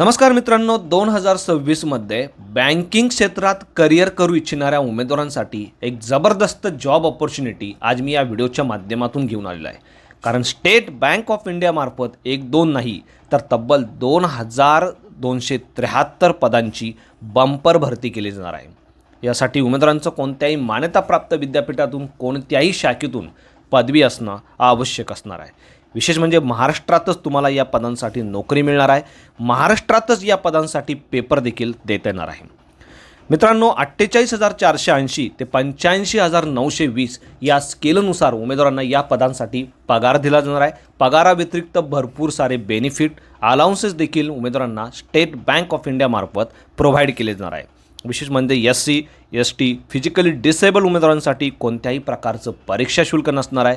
नमस्कार मित्रांनो दोन हजार सव्वीसमध्ये बँकिंग क्षेत्रात करिअर करू इच्छिणाऱ्या उमेदवारांसाठी एक जबरदस्त जॉब ऑपॉर्च्युनिटी आज मी या व्हिडिओच्या माध्यमातून घेऊन आलेलो आहे. कारण स्टेट बँक ऑफ इंडियामार्फत एक दोन नाही तर तब्बल दोन हजार दोनशे त्र्याहत्तर पदांची बंपर भरती केली जाणार आहे. यासाठी उमेदवारांचं कोणत्याही मान्यताप्राप्त विद्यापीठातून कोणत्याही शाखेतून पदवी असणं आवश्यक असणार आहे. विशेष म्हणजे महाराष्ट्रातच तुम्हाला या पदांसाठी नोकरी मिळणार आहे. महाराष्ट्रातच या पदांसाठी पेपर देखील देता येणार आहे. मित्रांनो अठ्ठेचाळीस हजार चारशे ऐंशी ते पंच्याऐंशी हजार नऊशे वीस या स्केलनुसार उमेदवारांना या पदांसाठी पगार दिला जाणार आहे. पगाराव्यतिरिक्त भरपूर सारे बेनिफिट अलाउन्सेस देखील उमेदवारांना स्टेट बँक ऑफ इंडियामार्फत प्रोव्हाइड केले जाणार आहे. विशेष म्हणजे S C S T physically disable उमेदवारांसाठी कोणत्याही प्रकारचं परीक्षा शुल्क नसणार आहे.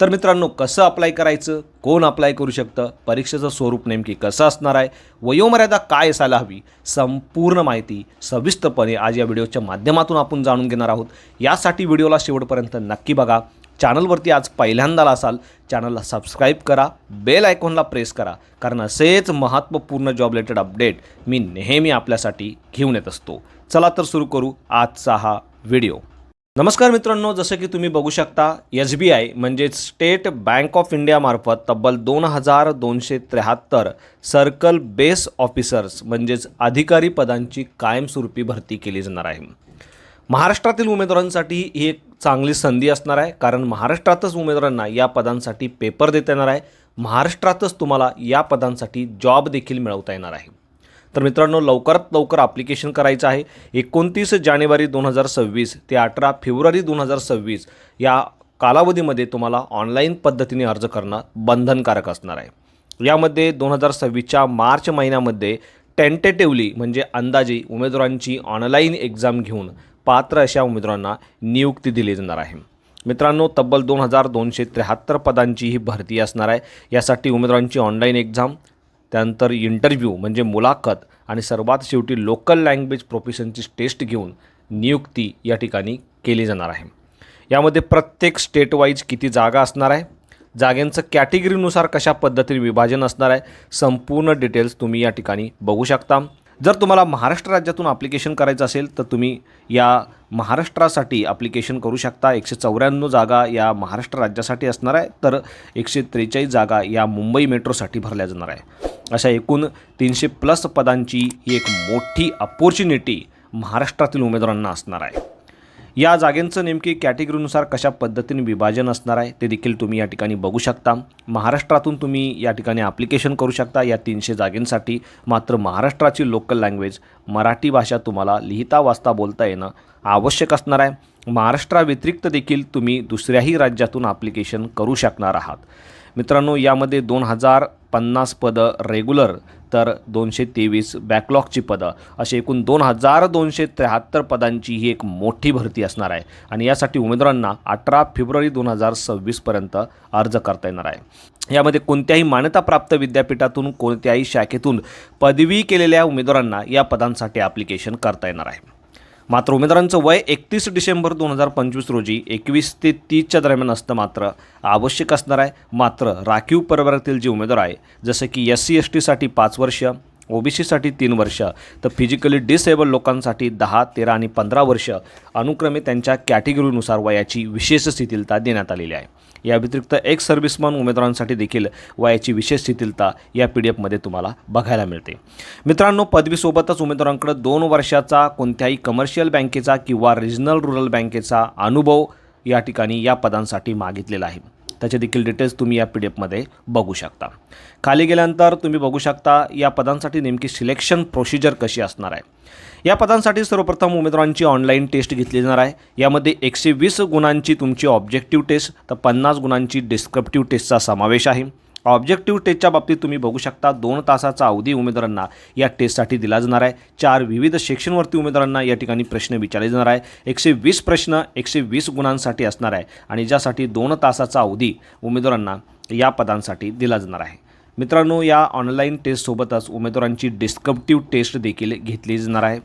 तर मित्रांनो कसं अप्लाय करायचं? कोण अप्लाय करू शकतं? परीक्षेचं स्वरूप नेमकी कसं असणार आहे? वयोमर्यादा काय असायला हवी? संपूर्ण माहिती सविस्तरपणे आज या व्हिडिओच्या माध्यमातून आपण जाणून घेणार आहोत. यासाठी व्हिडिओला शेवटपर्यंत नक्की बघा. चॅनलवरती आज पहिल्यांदा असाल चॅनलला सबस्क्राईब करा. बेल आयकॉनला प्रेस करा. कारण असेच महत्त्वपूर्ण जॉब रिलेटेड अपडेट मी नेहमी आपल्यासाठी घेऊन येत असतो. चला तर सुरू करू आजचा हा व्हिडिओ नमस्कार मित्रांनो जसं की तुम्ही बघू शकता एस बी आय म्हणजेच स्टेट बँक ऑफ इंडियामार्फत तब्बल दोन हजार दोनशे त्र्याहत्तर सर्कल बेस ऑफिसर्स म्हणजेच अधिकारी पदांची कायमस्वरूपी भरती केली जाणार आहे. महाराष्ट्रातील उमेदवारांसाठी ही एक चांगली संधी असणार आहे कारण महाराष्ट्रातच उमेदवारांना या पदांसाठी पेपर देता येणार आहे. महाराष्ट्रातच तुम्हाला या पदांसाठी जॉब देखील मिळवता येणार आहे. तर मित्रांनो लवकरात लवकर ॲप्लिकेशन करायचं आहे. एकोणतीस जानेवारी दोन हजार सव्वीस ते अठरा फेब्रुवारी दोन हजार सव्वीस या कालावधीमध्ये तुम्हाला ऑनलाईन पद्धतीने अर्ज करणं बंधनकारक असणार आहे. यामध्ये दोन हजार सव्वीसच्या मार्च महिन्यामध्ये टेंटेटिव्हली म्हणजे अंदाजे उमेदवारांची ऑनलाईन एक्झाम घेऊन पात्र अशा उमेदवारांना नियुक्ती दिली जाणार आहे. मित्रांनो तब्बल दोन हजार दोनशे त्र्याहत्तर पदांची ही भरती असणार आहे. यासाठी उमेदवारांची ऑनलाईन एक्झाम त्यानंतर इंटरव्ह्यू म्हणजे मुलाखत आणि सर्वात शेवटी लोकल लँग्वेज प्रोफेशनची टेस्ट घेऊन नियुक्ती या ठिकाणी केली जाणार आहे. यामध्ये प्रत्येक स्टेट वाईज किती जागा असणार आहे जागेंचं कॅटेगरीनुसार कशा पद्धतीने विभाजन असणार आहे संपूर्ण डिटेल्स तुम्ही या ठिकाणी बघू शकता. जर तुम्हाला महाराष्ट्र राज्यातून ॲप्लिकेशन करायचं असेल तर तुम्ही या महाराष्ट्रासाठी ॲप्लिकेशन करू शकता. एकशे चौऱ्याण्णव जागा या महाराष्ट्र राज्यासाठी असणार आहे तर एकशे त्रेचाळीस जागा या मुंबई मेट्रोसाठी भरल्या जाणार आहे. अशा एकूण तीनशे प्लस पदांची ही एक मोठी अपॉर्च्युनिटी महाराष्ट्रातील उमेदवारांना असणार आहे. या जागेंचं नेमकी कॅटेगरीनुसार कशा पद्धतीने विभाजन असणार आहे ते देखील तुम्ही या ठिकाणी बघू शकता. महाराष्ट्रातून तुम्ही या ठिकाणी ॲप्लिकेशन करू शकता. या तीनशे जागेंसाठी मात्र महाराष्ट्राची लोकल लँग्वेज मराठी भाषा तुम्हाला लिहिता वाचता बोलता येणं आवश्यक असणार आहे. महाराष्ट्राव्यतिरिक्त देखील तुम्ही दुसऱ्याही राज्यातून ॲप्लिकेशन करू शकणार आहात. मित्रांनो यामध्ये दोन हजार पन्नास पदं रेग्युलर तर दोनशे तेवीस बॅकलॉगची पदं. असे एकूण दोन हजार दोनशे त्र्याहत्तर पदांची ही एक मोठी भरती असणार आहे. आणि यासाठी उमेदवारांना अठरा फेब्रुवारी दोन हजार सव्वीसपर्यंत अर्ज करता येणार आहे. यामध्ये कोणत्याही मान्यताप्राप्त विद्यापीठातून कोणत्याही शाखेतून पदवी केलेल्या उमेदवारांना या पदांसाठी ॲप्लिकेशन करता येणार आहे. मात्र उमेदवारांचं वय एकतीस डिसेंबर दोन हजार पंचवीस रोजी एकवीस ते तीसच्या दरम्यान असणं मात्र आवश्यक असणार आहे. मात्र राखीव परिवारातील जे उमेदवार आहे जसं की एस सी एस टीसाठी पाच वर्ष ओ बी सीसाठी तीन वर्ष तर फिजिकली डिसेबल लोकांसाठी दहा तेरा आणि पंधरा वर्ष अनुक्रमे त्यांच्या कॅटेगरीनुसार वयाची विशेष शिथिलता देण्यात आलेली आहे. या व्यतिरिक्त एक सर्व्हिसमन उमेदवारांसाठी देखील वयाची विशेष शिथिलता या पी डी एफमध्ये तुम्हाला बघायला मिळते. मित्रांनो पदवीसोबतच उमेदवारांकडे दोन वर्षाचा कोणत्याही कमर्शियल बँकेचा किंवा रिजनल रुरल बँकेचा अनुभव या ठिकाणी या पदांसाठी मागितलेला आहे. त्याचे देखील डिटेल्स तुम्ही या पी डी एफमध्ये बघू शकता. खाली गेल्यानंतर तुम्ही बघू शकता या पदांसाठी नेमकी सिलेक्शन प्रोसिजर कशी असणार आहे. या पदांसाठी सर्वप्रथम उमेदवारांची ऑनलाईन टेस्ट घेतली जाणार आहे. यामध्ये एकशे वीस गुणांची तुमची ऑब्जेक्टिव्ह टेस्ट तर पन्नास गुणांची डिस्क्रिप्टिव्ह टेस्टचा समावेश आहे. ऑब्जेक्टिव्ह टेस्टच्या बाबतीत तुम्ही बघू शकता दोन तासाचा अवधी उमेदवारांना या टेस्टसाठी दिला जाणार आहे. चार विविध सेक्शनवरती उमेदवारांना या ठिकाणी प्रश्न विचारले जाणार आहे. एकशे वीस प्रश्न एकशे वीस गुणांसाठी असणार आहे आणि ज्यासाठी दोन तासाचा अवधी उमेदवारांना या पदांसाठी दिला जाणार आहे. मित्रांनो या ऑनलाईन टेस्टसोबतच उमेदवारांची डिस्क्रिप्टिव्ह टेस्ट देखील घेतली जाणार आहे.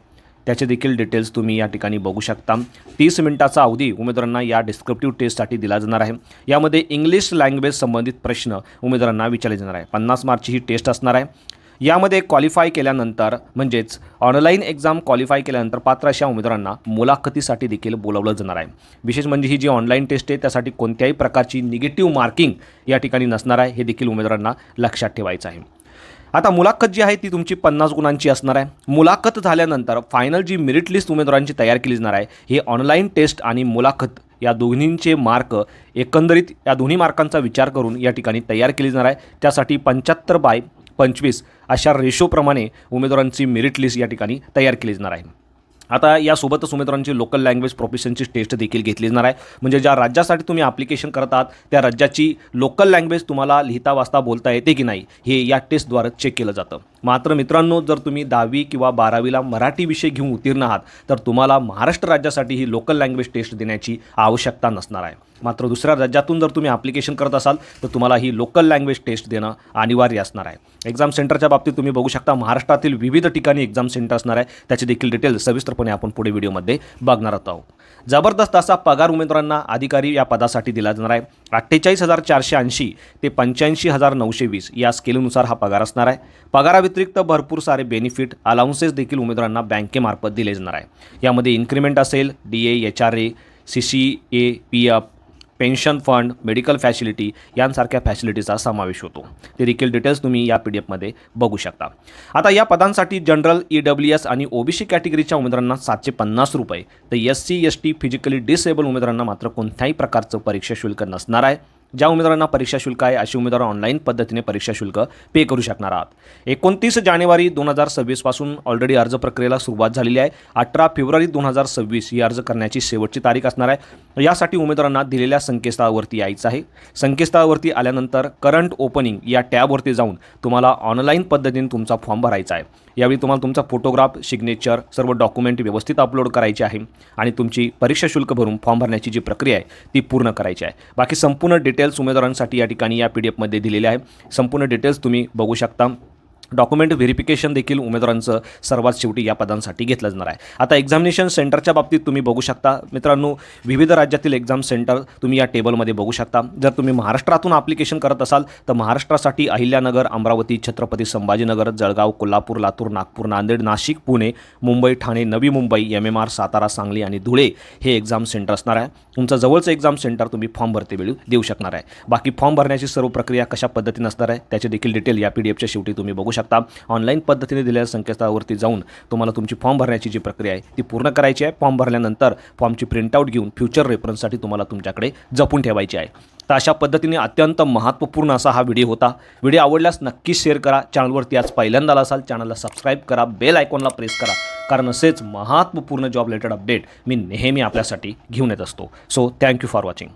त्याचे देखील डिटेल्स तुम्ही या ठिकाणी बघू शकता. तीस मिनिटाचा अवधी उमेदवारांना या डिस्क्रिप्टिव्ह टेस्टसाठी दिला जाणार आहे. यामध्ये इंग्लिश लँग्वेज संबंधित प्रश्न उमेदवारांना विचारले जाणार आहे. पन्नास मार्कची ही टेस्ट असणार आहे. यामध्ये क्वालिफाय केल्यानंतर म्हणजेच ऑनलाईन एक्झाम क्वालिफाय केल्यानंतर पात्र अशा उमेदवारांना मुलाखतीसाठी देखील बोलावलं जाणार आहे. विशेष म्हणजे ही जी ऑनलाईन टेस्ट आहे त्यासाठी कोणत्याही प्रकारची निगेटिव्ह मार्किंग या ठिकाणी नसणार आहे. हे देखील उमेदवारांना लक्षात ठेवायचं आहे. आता मुलाखत जी आहे ती तुमची पन्नास गुणांची असणार आहे. मुलाखत झाल्यानंतर फायनल जी मेरिट लिस्ट उमेदवारांची तयार केली जाणार आहे ही ऑनलाईन टेस्ट आणि मुलाखत या दोन्हींचे मार्क एकंदरीत या दोन्ही मार्कांचा विचार करून या ठिकाणी तयार केली जाणार आहे. त्यासाठी पंच्याहत्तर बाय पंचवीस अशा रेशोप्रमाणे उमेदवारांची मेरिट लिस्ट या ठिकाणी तयार केली जाणार आहे. आता यासोबतच उमेदवारांची लोकल लँग्वेज प्रोफेशनची टेस्ट देखील घेतली जाणार आहे. म्हणजे ज्या राज्यासाठी तुम्ही ॲप्लिकेशन करत आहात त्या राज्याची लोकल लँग्वेज तुम्हाला लिहिता वाचता बोलता येते की नाही हे या टेस्टद्वारे चेक केलं जातं. मात्र मित्रांनो जर तुम्ही दहावी किंवा बारावीला मराठी विषय घेऊन उत्तीर्ण आहात तर तुम्हाला महाराष्ट्र राज्यासाठी ही लोकल लँग्वेज टेस्ट देण्याची आवश्यकता नसणार आहे. मात्र दुसऱ्या राज्यातून जर तुम्ही ॲप्लिकेशन करत असाल तर तुम्हाला ही लोकल लँग्वेज टेस्ट देणं अनिवार्य असणार आहे. एक्झाम सेंटरच्या बाबतीत तुम्ही बघू शकता महाराष्ट्रातील विविध ठिकाणी एक्झाम सेंटर असणार आहे. त्याचे देखील डिटेल सविस्तरपणे आपण पुढे व्हिडिओमध्ये बघणार आहोत. जबरदस्त असा पगार उमेदवारांना अधिकारी या पदासाठी दिला जाणार आहे. अठ्ठेचाळीस हजार चारशे ऐंशी ते पंच्याऐंशी हजार नऊशे वीस या स्केलनुसार हा पगार असणार आहे. पगाराव्यतिरिक्त भरपूर सारे बेनिफिट अलाउन्सेस देखील उमेदवारांना बँकेमार्फत दिले जाणार आहे. यामध्ये इन्क्रिमेंट असेल D A H R A C C A P F pension fund medical facility यांसारख्या फॅसिलिटीचा समावेश होतो. ते देखील डिटेल्स तुम्ही या पी डी एफमध्ये बघू शकता. आता या पदांसाठी जनरल ई डब्ल्यू एस आणि ओबीसी कॅटेगरीच्या उमेदवारांना सातशे पन्नास रुपये. तर S C S T physically disable उमेदवारांना मात्र कोणत्याही प्रकारचं परीक्षा शुल्क नसणार आहे. ज्या उमेदवारांना परीक्षा शुल्क आहे अशी उमेदवार ऑनलाईन पद्धतीने परीक्षा शुल्क पे करू शकणार आहात. एकोणतीस जानेवारी दोन हजार सव्वीसपासून ऑलरेडी अर्ज प्रक्रियेला सुरुवात झालेली आहे. अठरा फेब्रुवारी दोन हजार सव्वीस ही अर्ज करण्याची शेवटची तारीख असणार आहे. यासाठी उमेदवारांना दिलेल्या संकेतस्थळावरती यायचं आहे. संकेतस्थळावरती आल्यानंतर करंट ओपनिंग या टॅबवरती जाऊन तुम्हाला ऑनलाईन पद्धतीने तुमचा फॉर्म भरायचा आहे. यावेळी तुम्हाला तुमचा फोटोग्राफ सिग्नेचर सर्व डॉक्युमेंट व्यवस्थित अपलोड करायचे आहे. आणि तुमची परीक्षा शुल्क भरून फॉर्म भरण्याची जी प्रक्रिया आहे ती पूर्ण करायची आहे. बाकी संपूर्ण डिटेल्स उमेदवारांसाठी या ठिकाणी या पी डी एफमध्ये दिलेले आहे. संपूर्ण डिटेल्स तुम्ही बघू शकता. डॉक्युमेंट व्हेरिफिकेशन देखील उमेदवारांचं सर्वात शेवटी या पदांसाठी घेतलं जाणार आहे. आता एक्झामिनेशन सेंटरच्या बाबतीत तुम्ही बघू शकता. मित्रांनो विविध राज्यातील एक्झाम सेंटर तुम्ही या टेबलमध्ये बघू शकता. जर तुम्ही महाराष्ट्रातून ॲप्लिकेशन करत असाल तर महाराष्ट्रासाठी Ahilyanagar Amravati Chhatrapati Sambhajinagar Jalgaon Kolhapur Latur Nagpur Nanded Nashik Pune Mumbai Thane Navi Mumbai M M R Satara Sangli आणि धुळे हे एक्झाम सेंटर असणार आहे. तुमचं जवळचं एक्झाम सेंटर तुम्ही फॉर्म भरते वेळी देऊ शकणार आहे. बाकी फॉर्म भरण्याची सर्व प्रक्रिया कशा पद्धतीने असणार आहे त्याचे देखील डिटेल या पी डी एफच्या शेवटी तुम्ही बघू शकता. ऑनलाईन पद्धतीने दिलेल्या संकेतस्थळावरती जाऊन तुम्हाला तुमची फॉर्म भरण्याची जी प्रक्रिया आहे ती पूर्ण करायची आहे. फॉर्म भरल्यानंतर फॉर्मची प्रिंटआउट घेऊन फ्युचर रेफरन्ससाठी तुम्हाला तुमच्याकडे जपून ठेवायची आहे. तर अशा पद्धतीने अत्यंत महत्त्वपूर्ण असा हा व्हिडिओ होता. व्हिडिओ आवडल्यास नक्कीच शेअर करा. चॅनलवरती आज पहिल्यांदा आला असाल चॅनलला सबस्क्राईब करा. बेल आयकॉनला प्रेस करा. कारण असेच महत्त्वपूर्ण जॉब रिलेटेड अपडेट मी नेहमी आपल्यासाठी घेऊन येत असतो. So thank you for watching